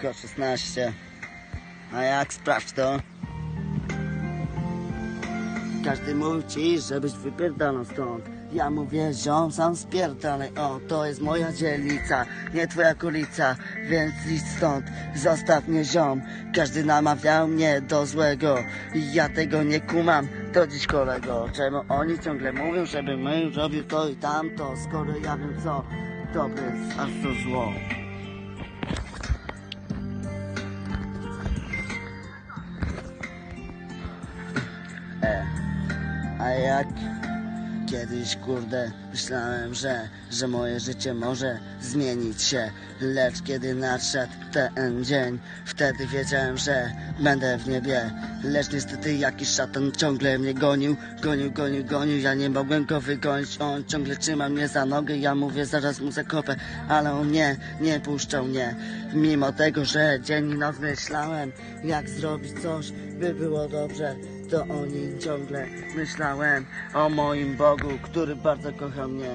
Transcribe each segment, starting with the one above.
tylko 16. A jak sprawdź to? Każdy mówi ci, żebyś wypierdalał stąd. Ja mówię, ziom, sam spierdalaj, o, to jest moja dzielnica, nie twoja kulica, więc idź stąd, zostaw mnie ziom. Każdy namawiał mnie do złego i ja tego nie kumam, to dziś kolego. Czemu oni ciągle mówią, żebym my robił to i tamto, skoro ja wiem co dobre, a co zło. Jak kiedyś, kurde, myślałem, że, że moje życie może zmienić się, lecz kiedy nadszedł ten dzień, wtedy wiedziałem, że będę w niebie, lecz niestety jakiś szatan ciągle mnie gonił, gonił, gonił, gonił, ja nie mogłem go wygonić, on ciągle trzyma mnie za nogę, ja mówię, zaraz mu zakopę, ale on nie, nie puszczał mnie, mimo tego, że dzień i noc myślałem, jak zrobić coś, by było dobrze, to o nim ciągle myślałem o moim Bogu, który bardzo kocha mnie.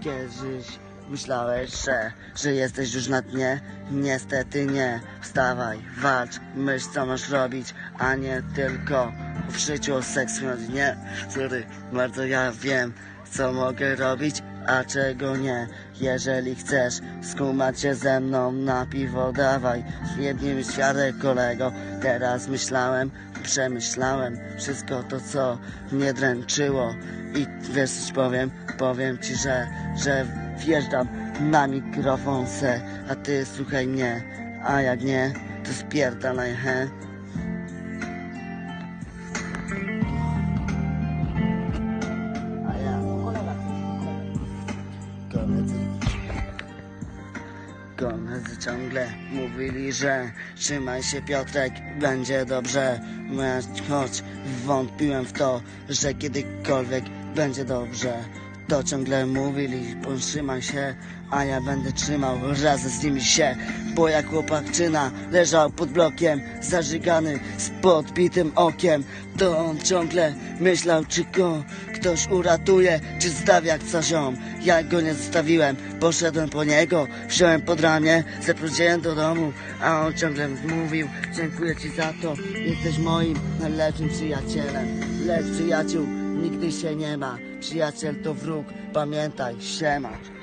Kiedyś myślałeś, że, że jesteś już na dnie? Niestety nie. Wstawaj, walcz, myśl co masz robić, a nie tylko w życiu o seks mieć. Nie, sorry, bardzo ja wiem, co mogę robić, a czego nie. Jeżeli chcesz skumać się ze mną na piwo, dawaj. Jednym świadek kolego, teraz myślałem, przemyślałem wszystko to, co mnie dręczyło. I wiesz coś powiem? Powiem ci, że, że wjeżdżam na mikrofon se, a ty słuchaj mnie. A jak nie, to spierdalaj, he? Koledzy ciągle mówili, że trzymaj się Piotrek, będzie dobrze. Choć wątpiłem w to, że kiedykolwiek będzie dobrze. To ciągle mówili, trzymaj się, a ja będę trzymał razem z nimi się. Bo jak chłopakczyna leżał pod blokiem, zażygany z podbitym okiem, to on ciągle myślał, czy go ktoś uratuje, czy zdawi jak co ziom. Ja go nie zostawiłem, poszedłem po niego, wziąłem pod ramię, zaprowadziłem do domu, a on ciągle mówił, dziękuję ci za to, jesteś moim najlepszym przyjacielem. Lecz przyjaciół nigdy się nie ma, przyjaciel to wróg, pamiętaj, siema.